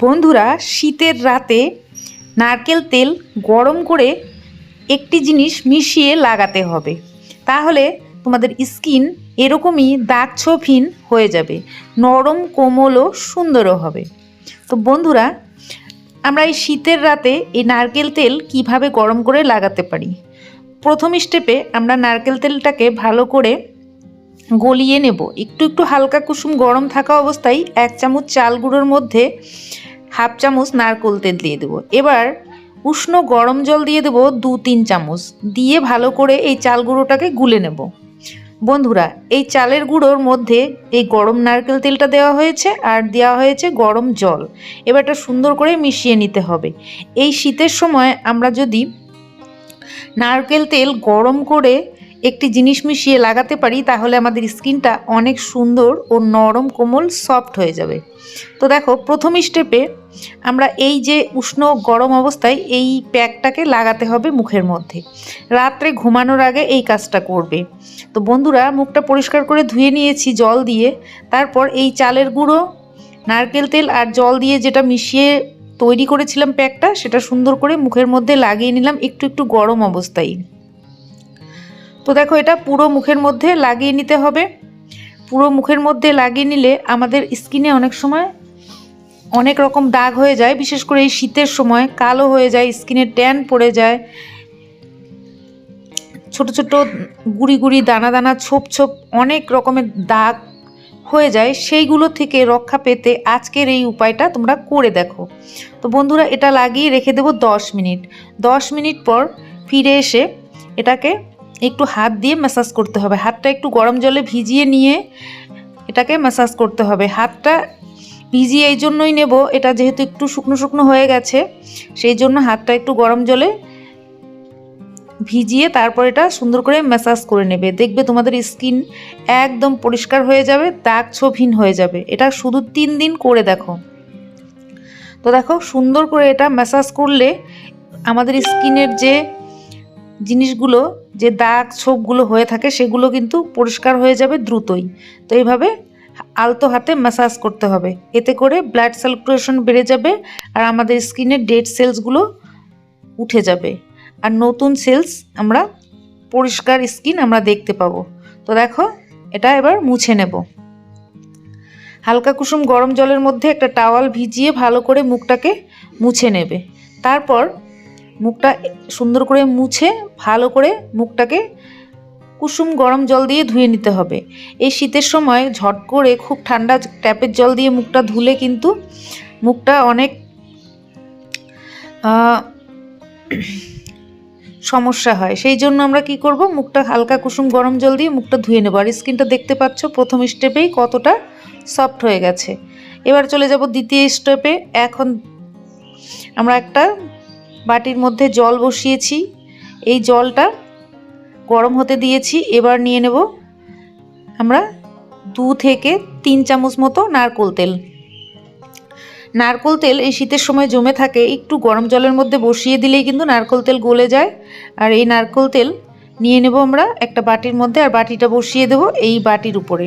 বন্ধুরা, শীতের রাতে নারকেল তেল গরম করে একটি জিনিস মিশিয়ে লাগাতে হবে। তাহলে তোমাদের স্কিন এরকমই দাগ ছোপহীন হয়ে যাবে, নরম কোমলও সুন্দরও হবে। তো বন্ধুরা, আমরা এই শীতের রাতে এই নারকেল তেল কীভাবে গরম করে লাগাতে পারি? প্রথম স্টেপে আমরা নারকেল তেলটাকে ভালো করে গলিয়ে নেব। একটু একটু হালকা কুসুম গরম থাকা অবস্থায় এক চামচ চাল গুঁড়োর মধ্যে হাফ চামচ নারকেল তেল দিয়ে দেবো। এবার উষ্ণ গরম জল দিয়ে দেবো দু তিন চামচ। দিয়ে ভালো করে এই চাল গুঁড়োটাকে গুলে নেব। বন্ধুরা, এই চালের গুঁড়োর মধ্যে এই গরম নারকেল তেলটা দেওয়া হয়েছে আর দেওয়া হয়েছে গরম জল। এবার এটা সুন্দর করে মিশিয়ে নিতে হবে। এই শীতের সময় আমরা যদি নারকেল তেল গরম করে একটি জিনিস মিশিয়ে লাগাতে পারি, তাহলে আমাদের স্কিনটা অনেক সুন্দর ও নরম কোমল সফট হয়ে যাবে। তো দেখো, প্রথম স্টেপে আমরা এই যে উষ্ণ গরম অবস্থায় এই প্যাকটাকে লাগাতে হবে মুখের মধ্যে। রাত্রে ঘুমানোর আগে এই কাজটা করবে। তো বন্ধুরা, মুখটা পরিষ্কার করে ধুয়ে নিয়েছি জল দিয়ে। তারপর এই চালের গুঁড়ো, নারকেল তেল আর জল দিয়ে যেটা মিশিয়ে তৈরি করেছিলাম প্যাকটা, সেটা সুন্দর করে মুখের মধ্যে লাগিয়ে নিলাম একটু একটু গরম অবস্থায়। তো দেখো, এটা পুরো মুখের মধ্যে লাগিয়ে নিতে হবে। পুরো মুখের মধ্যে লাগিয়ে নিলে আমাদের স্কিনে অনেক সময় অনেক রকম দাগ হয়ে যায়। বিশেষ করে এই শীতের সময় কালো হয়ে যায়, স্কিনে ট্যান পড়ে যায়। ছোট ছোট গুড়ি গুড়ি, দানা দানা, ছোপ ছোপ অনেক রকমের দাগ হয়ে যায়। সেইগুলো থেকে রক্ষা পেতে আজকের এই উপায়টা তোমরা করে দেখো। তো বন্ধুরা, এটা লাগিয়ে রেখে দেবো দশ মিনিট। দশ মিনিট পর ফিরে এসে এটাকে একটু হাত দিয়ে ম্যাসাজ করতে হবে। হাতটা একটু গরম জলে ভিজিয়ে নিয়ে এটাকে ম্যাসাজ করতে হবে। হাতটা ভিজিয়ে এই জন্যই নেব, এটা যেহেতু একটু শুকনো শুকনো হয়ে গেছে, সেই জন্য হাতটা একটু গরম জলে ভিজিয়ে তারপর এটা সুন্দর করে ম্যাসাজ করে নেবে। দেখবে তোমাদের স্কিন একদম পরিষ্কার হয়ে যাবে, দাগ ছোপহীন হয়ে যাবে। এটা শুধু তিন দিন করে দেখো। তো দেখো, সুন্দর করে এটা ম্যাসাজ করলে আমাদের স্কিনের যে জিনিসগুলো যে দাগ ছোপগুলো হয়ে থাকে সেগুলো কিন্তু পরিষ্কার হয়ে যাবে দ্রুতই। তো এইভাবে আলতো হাতে ম্যাসাজ করতে হবে। এতে করে ব্লাড সার্কুলেশন বেড়ে যাবে আর আমাদের স্কিনের ডেড সেলসগুলো উঠে যাবে। আর নতুন সেলস আমরা পরিষ্কার স্কিন আমরা দেখতে পাবো। তো দেখো, এটা এবার মুছে নেব। হালকা কুসুম গরম জলের মধ্যে একটা টাওয়াল ভিজিয়ে ভালো করে মুখটাকে মুছে নেবে। তারপর মুখটা সুন্দর করে মুছে, ভালো করে মুখটাকে কুসুম গরম জল দিয়ে ধুয়ে নিতে হবে। এই শীতের সময় ঝট করে খুব ঠান্ডা ট্যাপের জল দিয়ে মুখটা ধুলে কিন্তু মুখটা অনেক সমস্যা হয়। সেই জন্য আমরা কি করব? মুখটা হালকা কুসুম গরম জল দিয়ে মুখটা ধুয়ে নেব। আর স্কিনটা দেখতে পাচ্ছ প্রথম স্টেপেই কতটা সফট হয়ে গেছে। এবার চলে যাব দ্বিতীয় স্টেপে। এখন আমরা একটা বাটির মধ্যে জল বসিয়েছি। এই জলটা গরম হতে দিয়েছি। এবার নিয়ে নেব আমরা দু থেকে তিন চামচ মতো নারকোল তেল। নারকোল তেল এই শীতের সময় জমে থাকে, একটু গরম জলের মধ্যে বসিয়ে দিলেই কিন্তু নারকোল তেল গলে যায়। আর এই নারকোল তেল নিয়ে নেব আমরা একটা বাটির মধ্যে আর বাটিটা বসিয়ে দেব এই বাটির উপরে।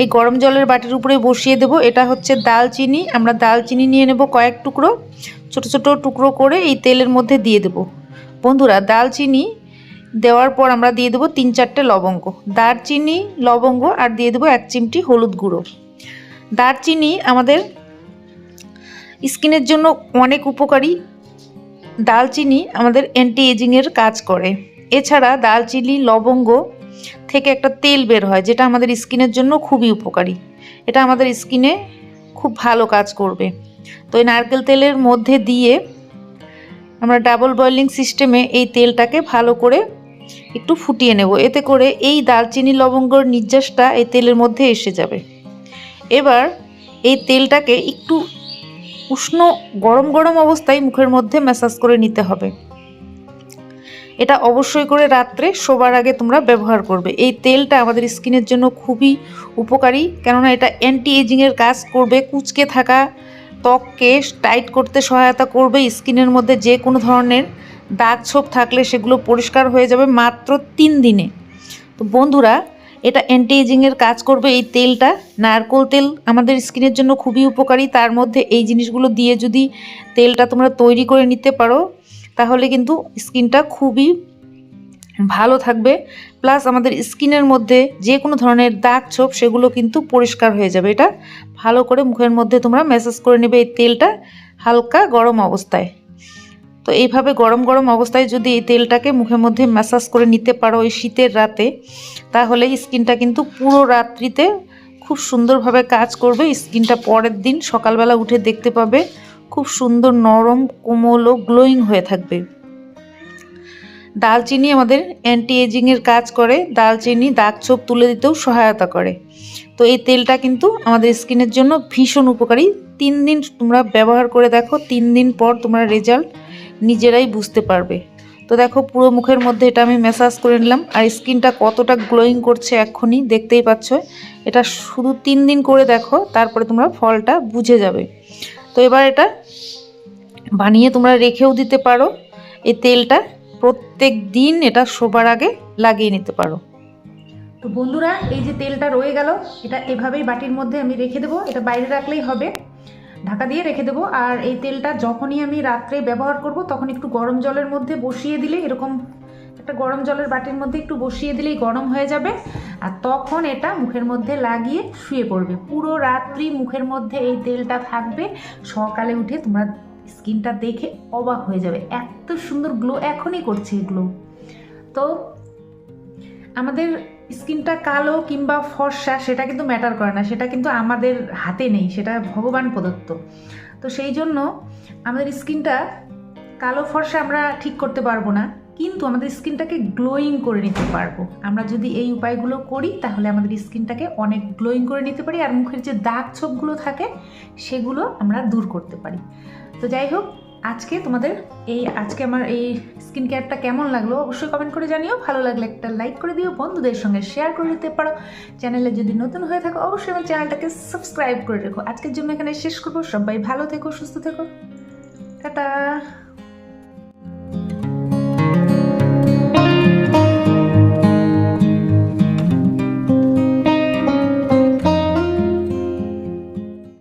এই গরম জলের বাটির উপরে বসিয়ে দেব। এটা হচ্ছে দালচিনি। আমরা দালচিনি নিয়ে নেব কয়েক টুকরো। ছোট ছোট টুকরো করে এই তেলের মধ্যে দিয়ে দেব। বন্ধুরা, দালচিনি দেওয়ার পর আমরা দিয়ে দেবো তিন চারটে লবঙ্গ। দারচিনি, লবঙ্গ আর দিয়ে দেবো এক চিমটি হলুদ গুঁড়ো। দারচিনি আমাদের স্কিনের জন্য অনেক উপকারী। দালচিনি আমাদের অ্যান্টি এজিংয়ের কাজ করে। এছাড়া দালচিনি, লবঙ্গ থেকে একটা তেল বের হয়, যেটা আমাদের স্কিনের জন্য খুবই উপকারী। এটা আমাদের স্কিনে খুব ভালো কাজ করবে। তো এই নারকেল তেলের মধ্যে দিয়ে আমরা ডাবল বয়েলিং সিস্টেমে এই তেলটাকে ভালো করে একটু ফুটিয়ে নেব। এতে করে এই দারচিনি লবঙ্গর নির্যাসটা এই তেলের মধ্যে এসে যাবে। এবার এই তেলটাকে একটু উষ্ণ গরম গরম অবস্থায় মুখের মধ্যে ম্যাসাজ করে নিতে হবে। এটা অবশ্যই করে রাত্রে শোবার আগে তোমরা ব্যবহার করবে। এই তেলটা আমাদের স্কিনের জন্য খুবই উপকারী, কেননা এটা অ্যান্টি এজিংয়ের কাজ করবে। কুচকে থাকা ত্বককে টাইট করতে সহায়তা করবে। স্কিনের মধ্যে যে কোনো ধরনের দাগ ছোপ থাকলে সেগুলো পরিষ্কার হয়ে যাবে মাত্র তিন দিনে। তো বন্ধুরা, এটা অ্যান্টি এজিংয়ের কাজ করবে এই তেলটা। নারকোল তেল আমাদের স্কিনের জন্য খুবই উপকারী। তার মধ্যে এই জিনিসগুলো দিয়ে যদি তেলটা তোমরা তৈরি করে নিতে পারো তাহলে কিন্তু স্কিনটা খুবই ভালো থাকবে। প্লাস আমাদের স্কিনের মধ্যে যে কোনো ধরনের দাগ ছোপ সেগুলো কিন্তু পরিষ্কার হয়ে যাবে। এটা ভালো করে মুখের মধ্যে তোমরা ম্যাসাজ করে নেবে এই তেলটা হালকা গরম অবস্থায়। তো এইভাবে গরম গরম অবস্থায় যদি এই তেলটাকে মুখের মধ্যে ম্যাসাজ করে নিতে পারো এই শীতের রাতে, তাহলে স্কিনটা কিন্তু পুরো রাত্রিতে খুব সুন্দরভাবে কাজ করবে। স্কিনটা পরের দিন সকালবেলা উঠে দেখতে পাবে। খুব সুন্দর নরম, কোমল ও গ্লোয়িং হয়ে থাকবে। দালচিনি আমাদের অ্যান্টি এজিংয়ের কাজ করে। দালচিনি দাগ ছোপ তুলে দিতেও সহায়তা করে। তো এই তেলটা কিন্তু আমাদের স্কিনের জন্য ভীষণ উপকারী। তিন দিন তোমরা ব্যবহার করে দেখো, তিন দিন পর তোমরা রেজাল্ট নিজেরাই বুঝতে পারবে। তো দেখো, পুরো মুখের মধ্যে এটা আমি ম্যাসাজ করে নিলাম। আর স্কিনটা কতটা গ্লোয়িং করছে এক্ষুনি দেখতেই পাচ্ছ। এটা শুধু তিন দিন করে দেখো, তারপরে তোমরা ফলটা বুঝে যাবে। তো এবার এটা বানিয়ে তোমরা রেখেও দিতে পারো। এই তেলটা প্রত্যেক দিন এটা শোবার আগে লাগিয়ে নিতে পারো। তো বন্ধুরা, এই যে তেলটা রয়ে গেল, এটা এভাবেই বাটির মধ্যে আমি রেখে দেবো। এটা বাইরে রাখলেই হবে। ঢাকা দিয়ে রেখে দেবো। আর এই তেলটা যখনই আমি রাত্রে ব্যবহার করব, তখন একটু গরম জলের মধ্যে বসিয়ে দিলে এরকম একটা গরম জলের বাটির মধ্যে একটু বসিয়ে দিলেই গরম হয়ে যাবে। আর তখন এটা মুখের মধ্যে লাগিয়ে শুয়ে পড়বে। পুরো রাত্রি মুখের মধ্যে এই তেলটা থাকবে। সকালে উঠে তোমরা স্কিনটা দেখে অবাক হয়ে যাবে। এত সুন্দর গ্লো এখনই করছে গ্লো তো আমাদের স্কিনটা কালো কিংবা ফর্সা সেটা কিন্তু ম্যাটার করে না। সেটা কিন্তু আমাদের হাতে নেই। সেটা ভগবান প্রদত্ত। তো সেই জন্য আমাদের স্কিনটা কালো ফর্সা আমরা ঠিক করতে পারব না। কিন্তু আমাদের স্কিনটাকে গ্লোয়িং করে নিতে পারব। আমরা যদি এই উপায়গুলো করি, তাহলে আমাদের স্কিনটাকে অনেক গ্লোয়িং করে নিতে পারি আর মুখের যে দাগ ছোপগুলো থাকে, সেগুলো আমরা দূর করতে পারি। তো যাই হোক, আজকে তোমাদের এই, আজকে আমার এই স্কিন কেয়ারটা কেমন লাগল অবশ্যই কমেন্ট করে জানিও। ভালো লাগলে একটা লাইক করে দিও, বন্ধুদের সঙ্গে শেয়ার করে দিতে পারো। চ্যানেলে যদি নতুন হয়ে থাকো, অবশ্যই আমার চ্যানেলটাকে সাবস্ক্রাইব করে রেখো। আজকের জন্য এখানে শেষ করব। সবাই ভালো থেকো, সুস্থ থেকো। টাটা!